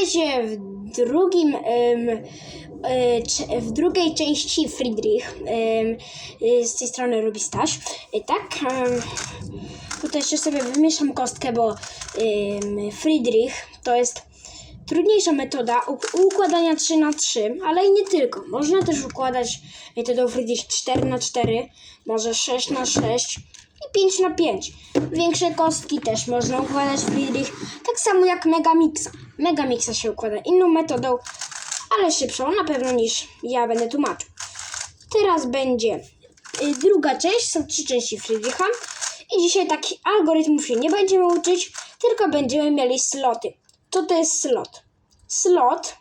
Witajcie w drugim, em, e, w drugiej części Friedrich. Em, e, z tej strony robi Staś. E, tak, em, tutaj jeszcze sobie wymieszam kostkę, bo em, Friedrich to jest trudniejsza metoda układania 3 na 3 ale i nie tylko. Można też układać metodą Friedrich 4 na 4 może 6 na 6 i 5 na 5. Większe kostki też można układać Friedrich, tak samo jak Megamixa. Megamixa się układa inną metodą, ale szybszą na pewno niż ja będę tłumaczył. Teraz będzie y, druga część, są trzy części Friedricha i dzisiaj takich algorytmów się nie będziemy uczyć, tylko będziemy mieli sloty. Co to jest slot? Slot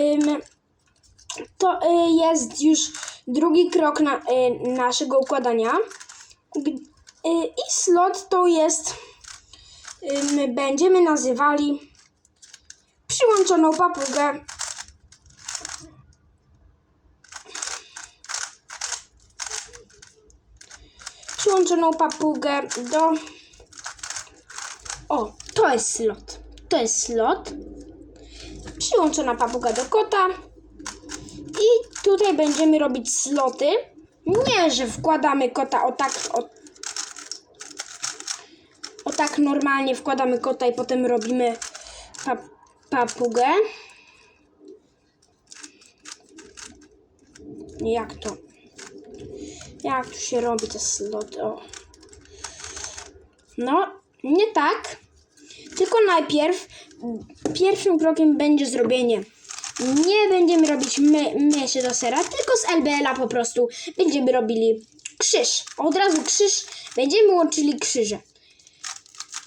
ym, to y, jest już drugi krok na, y, naszego układania. Y, I slot to jest, ym, będziemy nazywali przyłączoną papugę. Przyłączoną papugę do. O, to jest slot. To jest slot. Przyłączona papuga do kota. I tutaj będziemy robić sloty. Nie, że wkładamy kota o tak, o, o tak normalnie wkładamy kota i potem robimy pap, papugę. Jak to? Jak tu się robi te sloty? O. No, nie tak. Tylko najpierw pierwszym krokiem będzie zrobienie. Nie będziemy robić my, myszy do sera, tylko z LBL-a po prostu będziemy robili krzyż. Od razu krzyż, będziemy łączyli krzyże.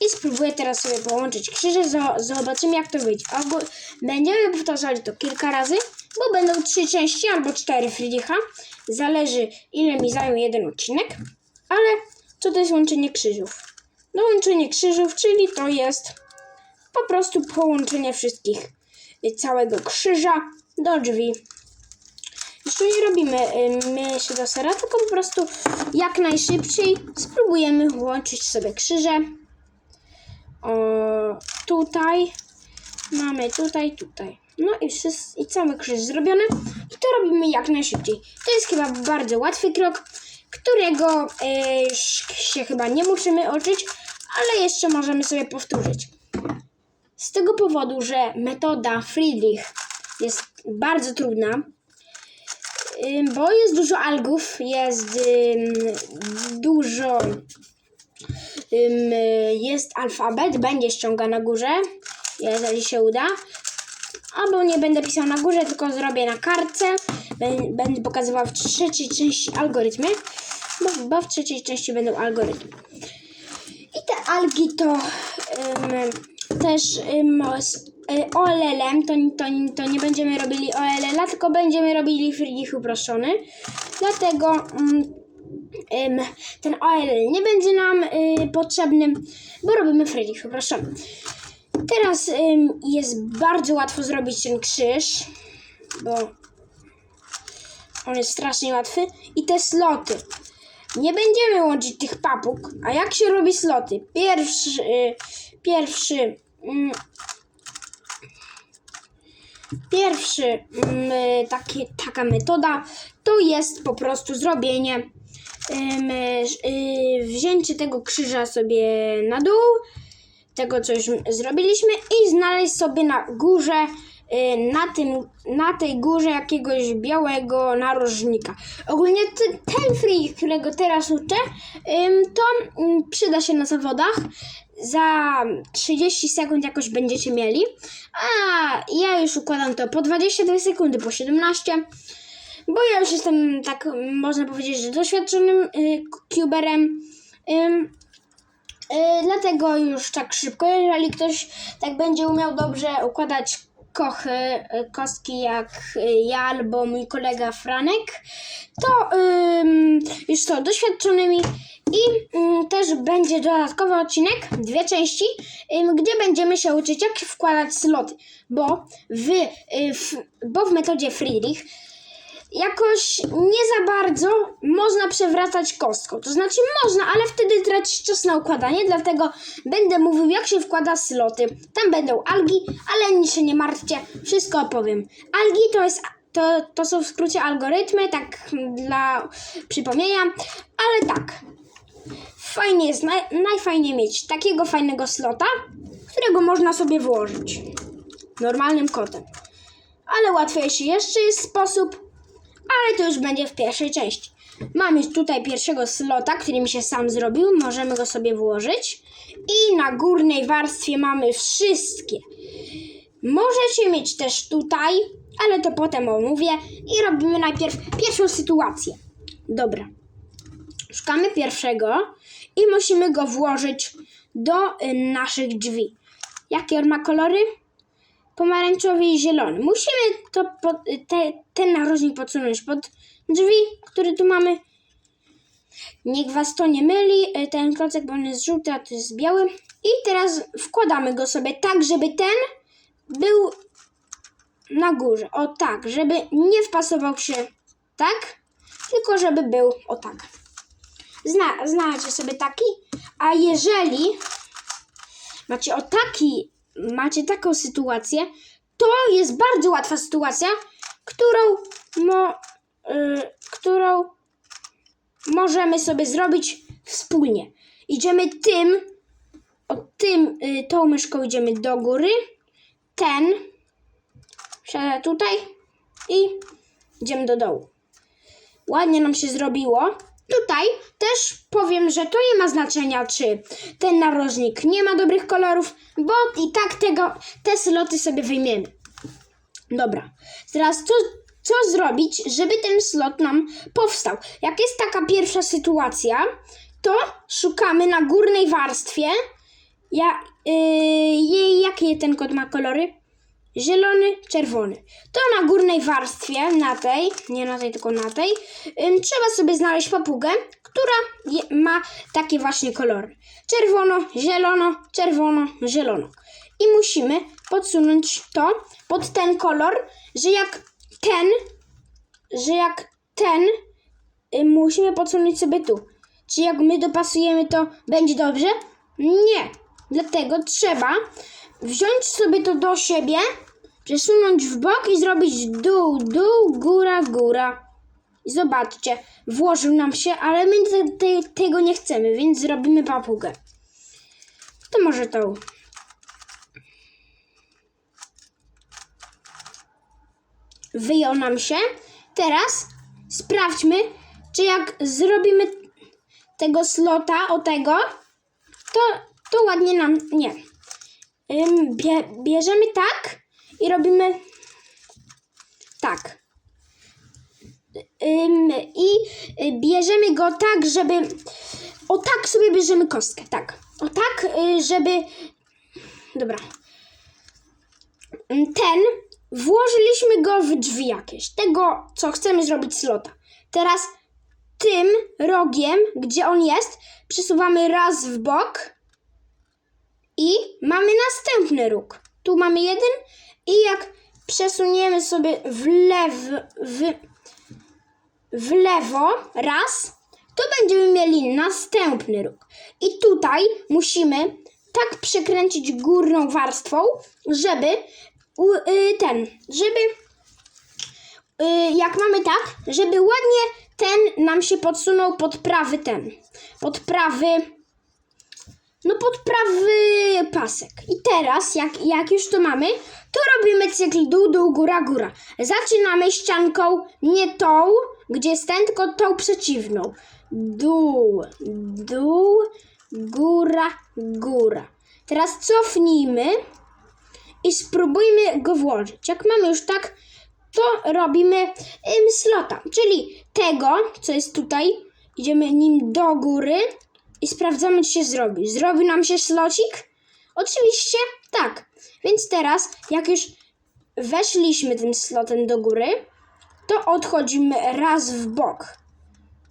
I spróbuję teraz sobie połączyć krzyże, zo- zobaczymy jak to wyjdzie. Albo będziemy powtarzali to kilka razy, bo będą trzy części albo cztery Friedricha. Zależy ile mi zajął jeden odcinek. Ale co to jest łączenie krzyżów? No łączenie krzyżów, czyli to jest po prostu połączenie wszystkich całego krzyża do drzwi. Jeszcze nie robimy y, myszy do sera, tylko po prostu jak najszybciej spróbujemy włączyć sobie krzyże. O, tutaj mamy tutaj, tutaj. No i, wszyscy, i cały krzyż zrobiony. I to robimy jak najszybciej. To jest chyba bardzo łatwy krok, którego y, się chyba nie musimy uczyć, ale jeszcze możemy sobie powtórzyć. Z tego powodu, że metoda Friedrich jest bardzo trudna, bo jest dużo algów, jest dużo, jest alfabet, będzie ściąga na górze, jeżeli się uda. Albo nie będę pisał na górze, tylko zrobię na kartce. Bę- Będę pokazywał w trzeciej części algorytmy, bo, w trzeciej części będą algorytmy. I te algi to ym, też z y, OLL-em, to, to, to nie będziemy robili OLL-a, tylko będziemy robili Friedrich uproszczony. Dlatego ym, ten OLL nie będzie nam y, potrzebny, bo robimy Friedrich uproszczony. Teraz jest bardzo łatwo zrobić ten krzyż, bo on jest strasznie łatwy. I te sloty. Nie będziemy łączyć tych papug. A jak się robi sloty? Pierwszy, y, pierwszy, pierwszy mm, taki, taka metoda to jest po prostu zrobienie, y, wzięcie tego krzyża sobie na dół, tego co już zrobiliśmy i znaleźć sobie na górze y, na, tym, na tej górze jakiegoś białego narożnika. Ogólnie ten free, którego teraz uczę, to ym, przyda się na zawodach. Za 30 sekund jakoś będziecie mieli. A ja już układam to po 22 sekundy, po 17. Bo ja już jestem tak, można powiedzieć, że doświadczonym y, kuberem. Ym, Y, dlatego już tak szybko, jeżeli ktoś tak będzie umiał dobrze układać kochy, y, kostki jak y, ja albo mój kolega Franek, to już są doświadczonymi i ym, też będzie dodatkowy odcinek, dwie części, gdzie będziemy się uczyć jak wkładać sloty, bo w, y, w, bo w metodzie Friedrich jakoś nie za bardzo można przewracać kostką. To znaczy można, ale wtedy tracisz czas na układanie, dlatego będę mówił, jak się wkłada sloty. Tam będą algi, ale nic się nie martwcie, wszystko opowiem. Algi to jest. To, to są w skrócie algorytmy, tak dla przypomnienia, ale tak. Fajnie jest, naj, najfajniej mieć takiego fajnego slota, którego można sobie włożyć normalnym kotem. Ale łatwiejszy jeszcze jest sposób, ale to już będzie w pierwszej części. Mamy tutaj pierwszego slota, który mi się sam zrobił, możemy go sobie włożyć. I na górnej warstwie mamy wszystkie. Możecie mieć też tutaj, ale to potem omówię. I robimy najpierw pierwszą sytuację. Dobra. Szukamy pierwszego i musimy go włożyć do y, naszych drzwi. Jakie on ma kolory? Pomarańczowy i zielony. Musimy to po, te, ten narożnik podsunąć pod drzwi, który tu mamy. Niech was to nie myli. y, Ten klocek, bo on jest żółty, a to jest biały. I teraz wkładamy go sobie tak, żeby ten był na górze. O tak, żeby nie wpasował się tak, tylko żeby był o tak. Zna, znacie sobie taki? A jeżeli macie o taki, macie taką sytuację, to jest bardzo łatwa sytuacja, którą, mo, y, którą możemy sobie zrobić wspólnie. Idziemy tym, od tym, y, tą myszką idziemy do góry, ten wsiada tutaj i idziemy do dołu. Ładnie nam się zrobiło. Tutaj też powiem, że to nie ma znaczenia, czy ten narożnik nie ma dobrych kolorów, bo i tak tego, te sloty sobie wyjmiemy. Dobra, teraz co, co zrobić, żeby ten slot nam powstał? Jak jest taka pierwsza sytuacja, to szukamy na górnej warstwie. Ja, yy, jakie ten kod ma kolory? Zielony, czerwony. To na górnej warstwie, na tej, nie na tej, tylko na tej, trzeba sobie znaleźć papugę, która ma takie właśnie kolory. Czerwono, zielono, czerwono, zielono. I musimy podsunąć to pod ten kolor, że jak ten, że jak ten, y, musimy podsunąć sobie tu. Czy jak my dopasujemy, to będzie dobrze? Nie. Dlatego trzeba wziąć sobie to do siebie, przesunąć w bok i zrobić dół, dół, góra, góra. I zobaczcie, włożył nam się, ale my te, te, tego nie chcemy, więc zrobimy papugę. To może tą. Wyjął nam się. Teraz sprawdźmy, czy jak zrobimy tego slota o tego, to, to ładnie nam nie. Bie, bierzemy tak i robimy tak. I bierzemy go tak, żeby. O tak sobie bierzemy kostkę. Tak. O tak, y, żeby. Dobra. Ten włożyliśmy go w drzwi jakieś. Tego, co chcemy zrobić slota. Teraz tym rogiem, gdzie on jest, przesuwamy raz w bok i mamy następny róg. Tu mamy jeden i jak przesuniemy sobie w lewo, w, w lewo raz, to będziemy mieli następny róg. I tutaj musimy tak przekręcić górną warstwą, żeby y, ten, żeby y, jak mamy tak, żeby ładnie ten nam się podsunął pod prawy ten, pod prawy no pod prawy pasek. I teraz, jak, jak już to mamy, to robimy cykl dół, dół, góra, góra. Zaczynamy ścianką nie tą, gdzie jest ten, tylko tą przeciwną. Dół, dół, góra, góra. Teraz cofnijmy i spróbujmy go włożyć. Jak mamy już tak, to robimy ym, slota, czyli tego, co jest tutaj, idziemy nim do góry i sprawdzamy, czy się zrobi. Zrobi nam się slocik? Oczywiście tak. Więc teraz, jak już weszliśmy tym slotem do góry, to odchodzimy raz w bok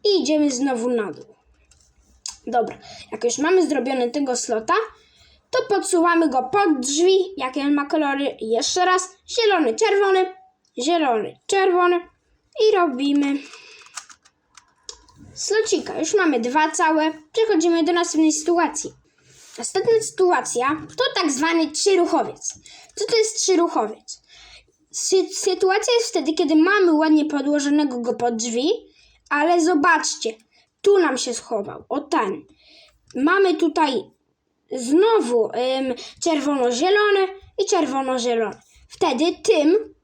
i idziemy znowu na dół. Dobra, jak już mamy zrobiony tego slota, to podsuwamy go pod drzwi, jakie on ma kolory. Jeszcze raz zielony, czerwony, zielony, czerwony I robimy slocika. Już mamy dwa całe. Przechodzimy do następnej sytuacji. Następna sytuacja to tak zwany trzyruchowiec. Co to jest trzyruchowiec? Sy- sytuacja jest wtedy, kiedy mamy ładnie podłożonego go pod drzwi, ale zobaczcie, tu nam się schował, o ten. Mamy tutaj znowu ym, czerwono-zielone i czerwono-zielone. Wtedy tym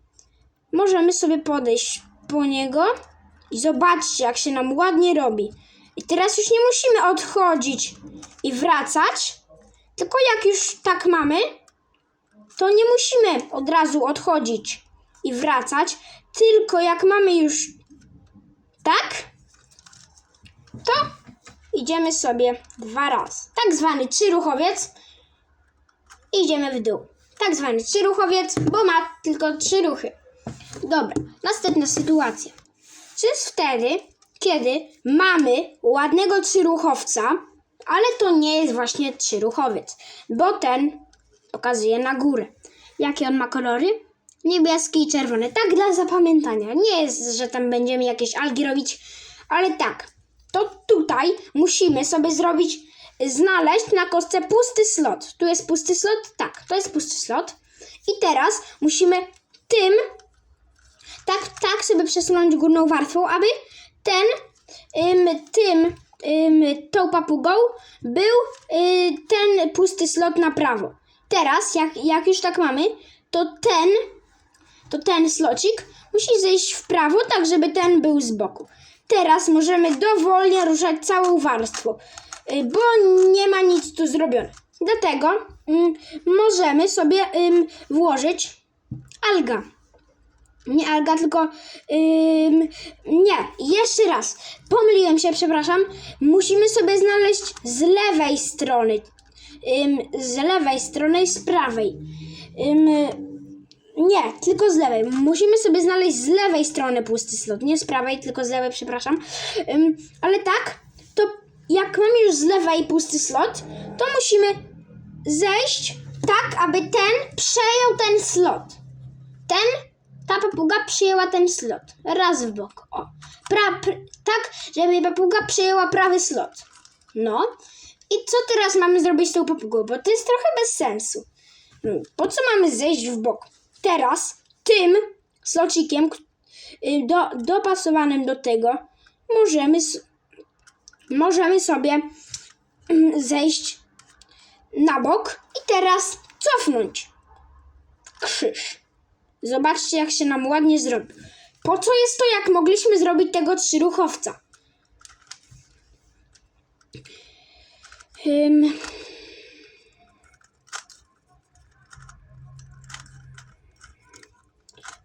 możemy sobie podejść po niego i zobaczcie, jak się nam ładnie robi. I teraz już nie musimy odchodzić i wracać, tylko jak już tak mamy, to nie musimy od razu odchodzić i wracać, tylko jak mamy już tak, to idziemy sobie dwa razy. Tak zwany trzyruchowiec. Idziemy w dół. Tak zwany trzyruchowiec, bo ma tylko trzy ruchy. Dobra, następna sytuacja. Jest wtedy, kiedy mamy ładnego trzyruchowca, ale to nie jest właśnie trzyruchowiec, bo ten pokazuje na górę. Jakie on ma kolory? Niebieski i czerwony. Tak dla zapamiętania. Nie jest, że tam będziemy jakieś algi robić, ale tak. To tutaj musimy sobie zrobić, znaleźć na kostce pusty slot. Tu jest pusty slot? Tak, to jest pusty slot. I teraz musimy tym tak, tak sobie przesunąć górną warstwą, aby ten ym, tym ym, tą papugą był y, ten pusty slot na prawo. Teraz, jak, jak już tak mamy, to ten to ten slocik musi zejść w prawo, tak żeby ten był z boku. Teraz możemy dowolnie ruszać całą warstwą, y, bo nie ma nic tu zrobione. Dlatego ym, możemy sobie ym, włożyć alga. Nie alga, tylko nie. Jeszcze raz. Pomyliłem się, przepraszam. Musimy sobie znaleźć z lewej strony. Z lewej strony i z prawej. Nie, tylko z lewej. Musimy sobie znaleźć z lewej strony pusty slot. Nie z prawej, tylko z lewej, przepraszam. Ale tak, to jak mamy już z lewej pusty slot, to musimy zejść tak, aby ten przejął ten slot. Ten, ta papuga przyjęła ten slot. Raz w bok. O. Pra, pr, tak, żeby papuga przyjęła prawy slot. No. I co teraz mamy zrobić z tą papugą? Bo to jest trochę bez sensu. No, Po co mamy zejść w bok? Teraz tym slocikiem y, do, dopasowanym do tego możemy, możemy sobie mm, zejść na bok i teraz cofnąć krzyż. Zobaczcie, jak się nam ładnie zrobi. Po co jest to, jak mogliśmy zrobić tego trzyruchowca? Ym,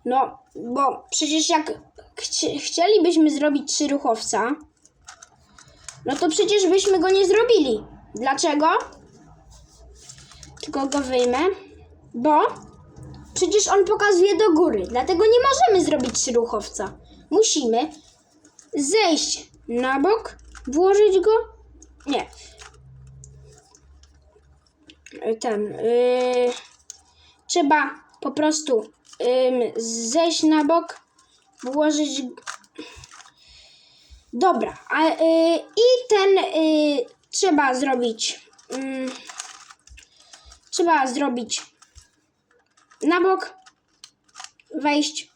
No, bo przecież jak chci- chcielibyśmy zrobić trzyruchowca, no to przecież byśmy go nie zrobili. Dlaczego? Tylko go wyjmę, bo przecież on pokazuje do góry, dlatego nie możemy zrobić trzyruchowca. Musimy zejść na bok, włożyć go. Nie. Ten. Yy, trzeba po prostu ym, zejść na bok, włożyć. Dobra, a, y, i ten y, trzeba zrobić. ym, trzeba zrobić na bok, wejść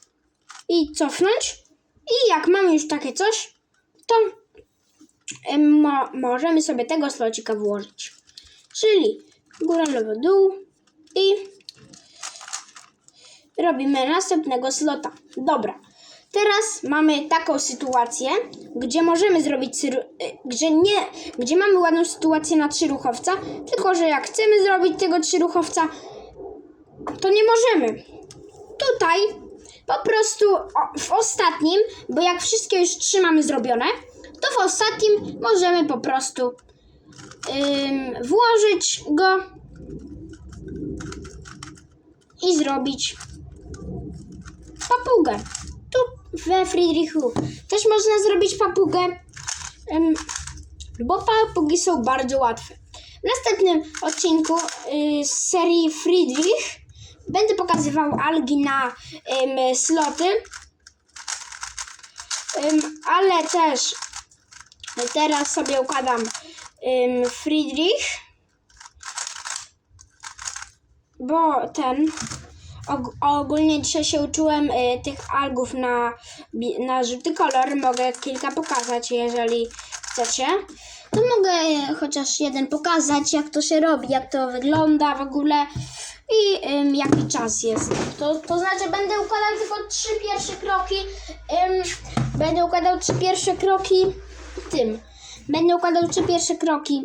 i cofnąć. I jak mamy już takie coś, to mo, możemy sobie tego slocika włożyć. Czyli góra, lewo, dół i robimy następnego slota. Dobra. Teraz mamy taką sytuację, gdzie możemy zrobić y, gdzie nie, gdzie mamy ładną sytuację na trzyruchowca, tylko że jak chcemy zrobić tego trzyruchowca, to nie możemy. Tutaj po prostu w ostatnim, bo jak wszystkie już trzy mamy zrobione, to w ostatnim możemy po prostu ym, włożyć go i zrobić papugę. Tu we Friedrichu też można zrobić papugę, em, bo papugi są bardzo łatwe. W następnym odcinku y, z serii Friedrich będę pokazywał algi na sloty. Ale też teraz sobie układam Friedrich, bo ten og- ogólnie dzisiaj się uczyłem y, tych algów na, na żółty kolor. Mogę kilka pokazać, jeżeli chcecie. To mogę chociaż jeden pokazać, jak to się robi, jak to wygląda w ogóle i ym, jaki czas jest. To, to znaczy, będę układał tylko trzy pierwsze kroki. Ym, będę układał trzy pierwsze kroki tym. Będę układał trzy pierwsze kroki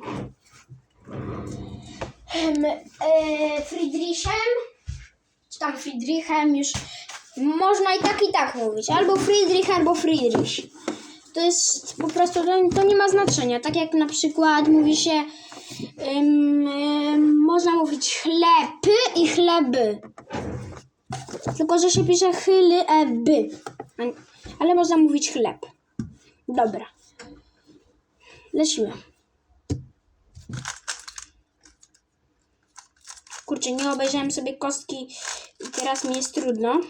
ym, e, Friedrichem, czy tam Friedrichem już. Można i tak i tak mówić. Albo Friedrich, albo Friedrich. To jest po prostu, to, nie ma znaczenia. Tak jak na przykład mówi się, ym, można mówić chlepy i chleby. Tylko, że się pisze chyly, e, Ale można mówić chleb. Dobra. Lecimy. Kurczę, nie obejrzałem sobie kostki i teraz mi jest trudno.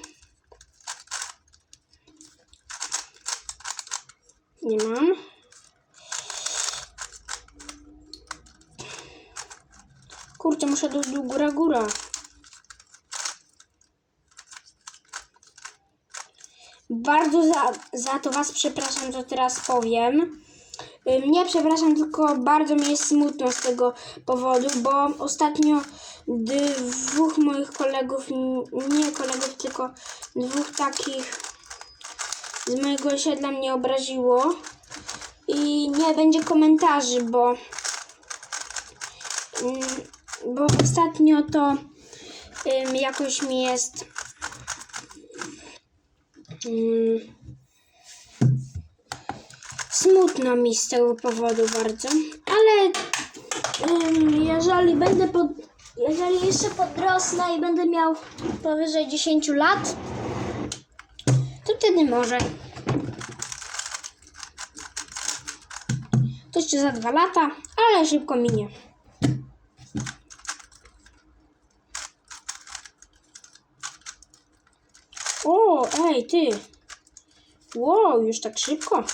Nie mam. Kurczę, muszę do, do góra, góra. Bardzo za, za to Was przepraszam, że teraz powiem. Nie przepraszam, tylko bardzo mi jest smutno z tego powodu, bo ostatnio dwóch moich kolegów, nie kolegów, tylko dwóch takich z mojego osiedla mnie obraziło. I nie będzie komentarzy, bo ym, bo ostatnio to ym, jakoś mi jest ym, smutno mi z tego powodu bardzo, ale ym, jeżeli będę pod, jeżeli jeszcze podrosnę i będę miał powyżej 10 lat, to wtedy może. To jeszcze za dwa lata, ale szybko minie. O, ej, ty. Wow, już tak szybko.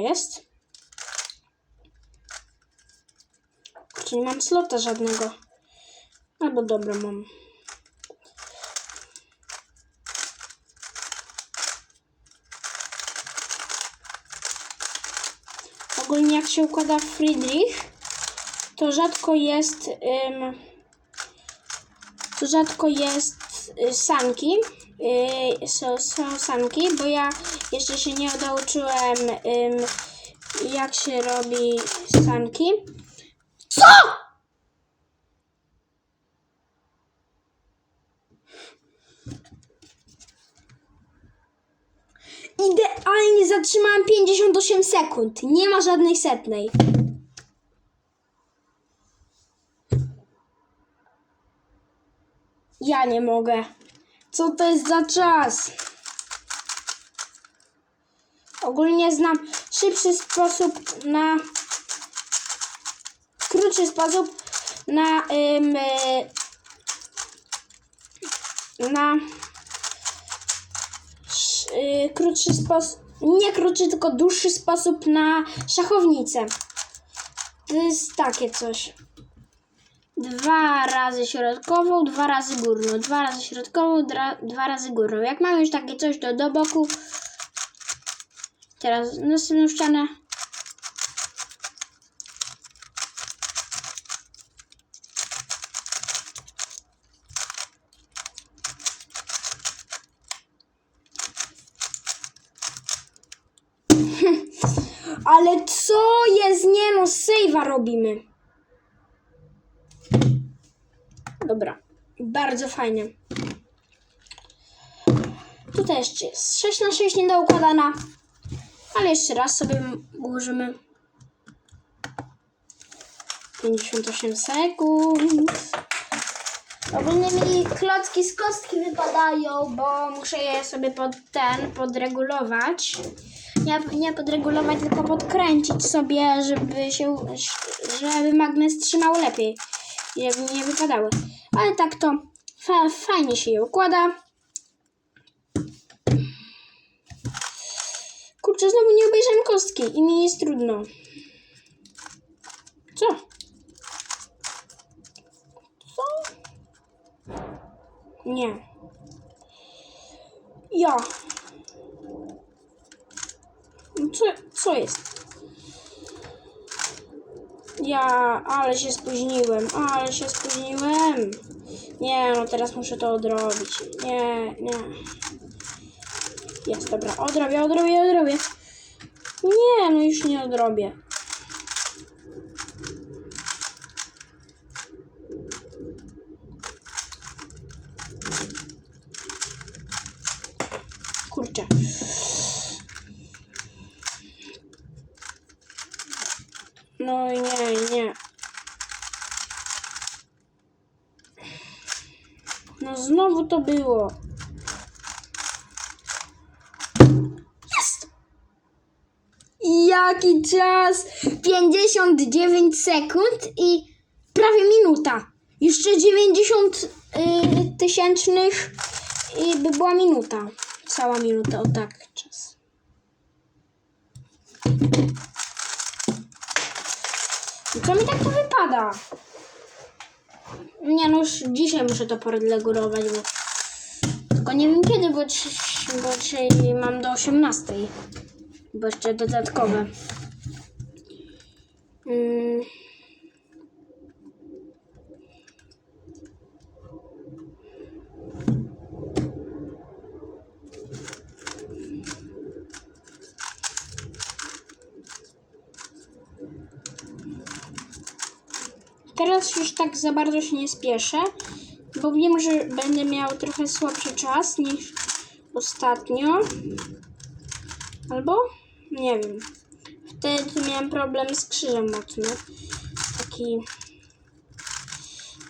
Jest. Kurczę, nie mam slota żadnego. Albo dobra, mam. Ogólnie jak się układa Friedrich, to rzadko jest to rzadko jest y, sanki. Y, są, są sanki, bo ja jeszcze się nie nauczyłem ym, jak się robi sanki. Co? Idealnie zatrzymałem 58 sekund. Nie ma żadnej setnej. Ja nie mogę. Co to jest za czas? Ogólnie znam szybszy sposób na. krótszy sposób na. Ym, y, na. y, krótszy sposób. Nie krótszy, tylko dłuższy sposób na szachownicę. To jest takie coś. Dwa razy środkową, dwa razy górną, dwa razy środkową, dwa razy górną. Jak mamy już takie coś do, do boku, teraz następną ścianę. Ale co jest? Nie no, save'a robimy. Dobra, bardzo fajnie. Tutaj jeszcze jest 6 na 6 nie układana. Ale jeszcze raz sobie ułożymy. 58 sekund. Ogólnie mi klocki z kostki wypadają, bo muszę je sobie pod ten, podregulować. Nie, nie podregulować, tylko podkręcić sobie, żeby się, żeby magnes trzymał lepiej. Żeby nie wypadały. Ale tak to fa, fajnie się je układa. Znowu nie obejrzałem kostki i mi jest trudno. Co? Co? Nie. Ja. Co, co jest? Ja, ale się spóźniłem, ale się spóźniłem. Nie, no teraz muszę to odrobić. Nie, nie. Jest, dobra, odrobię, odrobię, odrobię. Nie, no już nie odrobię. Kurczę. No i nie, nie. No znowu to było. Jest! Jaki czas? 59 sekund i prawie minuta. Jeszcze 90 y, tysięcznych i by była minuta. Cała minuta, o tak czas. Co mi tak to wypada? Nie no, już dzisiaj muszę to poregulować, bo... Tylko nie wiem kiedy, bo, bo mam do 18. Bo jeszcze dodatkowe. Mm. Teraz już tak za bardzo się nie spieszę, bo wiem, że będę miał trochę słabszy czas niż ostatnio. Albo? Nie wiem. Wtedy miałem problem z krzyżem mocny. Taki...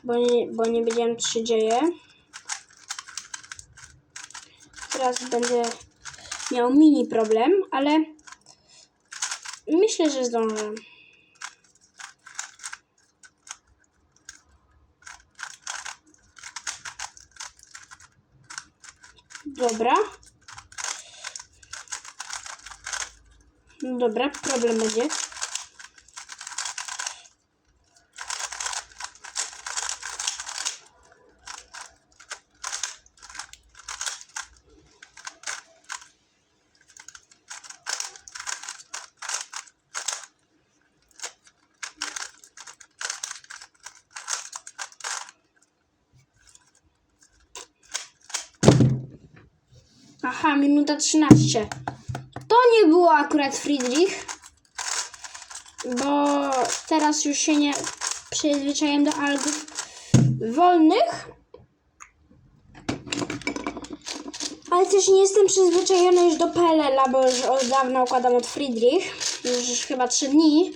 Bo nie, bo nie wiedziałem, co się dzieje. Teraz będę miał mini problem, ale myślę, że zdążę. Dobra. No Dobra, problem będzie. Aha, minuta 13. To nie było akurat Friedrich, bo teraz już się nie przyzwyczaiłem do algów wolnych. Ale też nie jestem przyzwyczajona już do PLL-a, bo już od dawna układam od Friedrich. Już chyba 3 dni.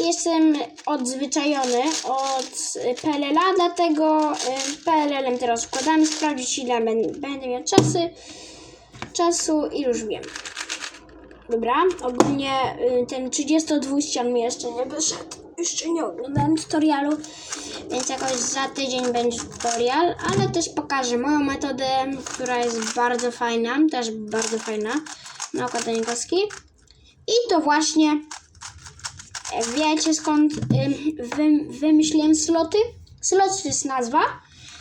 Jestem odzwyczajony od PLL-a, dlatego y, PLL-em teraz układam. Sprawdzić ile będę miał czasy czasu i już wiem. Dobra, ogólnie y, ten 32 ścian mi jeszcze nie wyszedł. Jeszcze nie oglądałem tutorialu, więc jakoś za tydzień będzie tutorial, ale też pokażę moją metodę, która jest bardzo fajna, też bardzo fajna na układanie kostki. I to właśnie, jak wiecie skąd wy, wymyśliłem sloty? Slot to jest nazwa,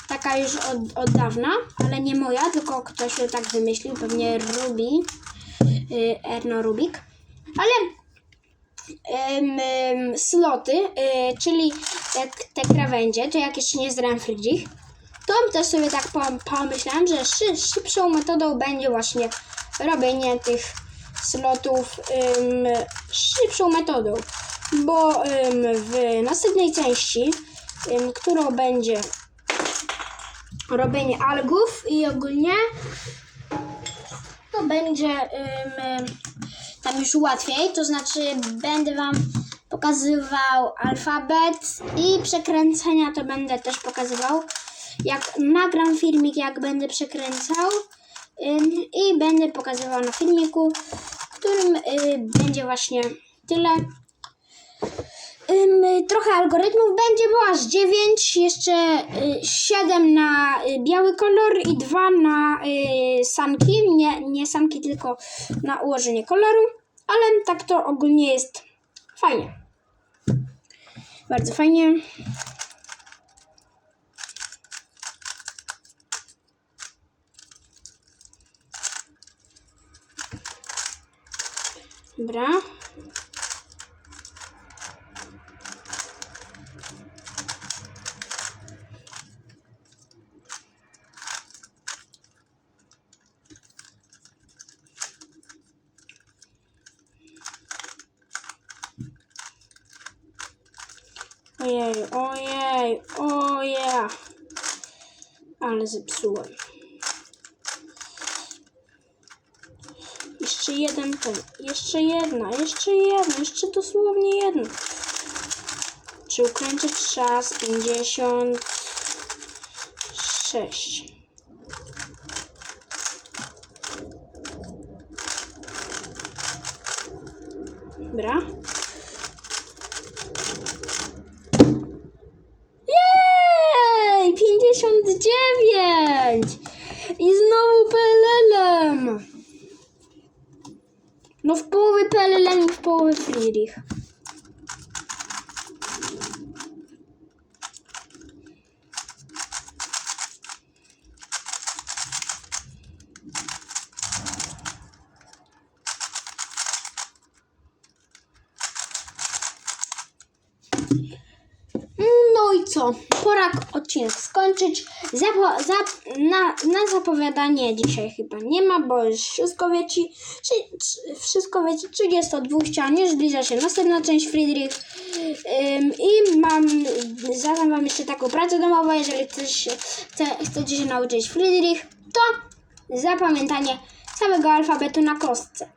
taka już od, od dawna, ale nie moja, tylko ktoś ją tak wymyślił, pewnie Rubi, y, Erno Rubik. Ale sloty, y, czyli jak te krawędzie, to jak jeszcze nie zgrałem Friedrich, to też sobie tak pom- pomyślałem, że szy, szybszą metodą będzie właśnie robienie tych slotów szybszą metodą, bo w następnej części, którą będzie robienie algów i ogólnie będzie ym, tam już łatwiej, to znaczy będę Wam pokazywał alfabet i przekręcenia to będę też pokazywał jak nagram filmik, jak będę przekręcał ym, i będę pokazywał na filmiku, w którym y, będzie właśnie tyle. Ym, trochę algorytmów będzie, bo aż 9, jeszcze y, 7 na y, biały kolor i 2 na y, sanki, nie, nie sanki, tylko na ułożenie koloru, ale tak to ogólnie jest fajnie. Bardzo fajnie. Dobra. Ojej, ojej, ojej. Ale zepsułem. Jeszcze jeden ten, jeszcze jedna, jeszcze jedna, jeszcze dosłownie jedna. Czy ukończyć czas 56. Dobra. Jej! 59! I znowu PLL-em! No w połowie PLL i w połowie Friedrich. No i co? Pora odcinek skończyć. Na, na zapowiadanie dzisiaj chyba nie ma, bo już wszystko wiecie. Czy, czy, wszystko wiecie. 32 ścianie, zbliża się następna część Friedrich. Ym, I mam, zadam wam jeszcze taką pracę domową, jeżeli chcesz, chce, chcecie się nauczyć Friedrich, to zapamiętanie całego alfabetu na kostce.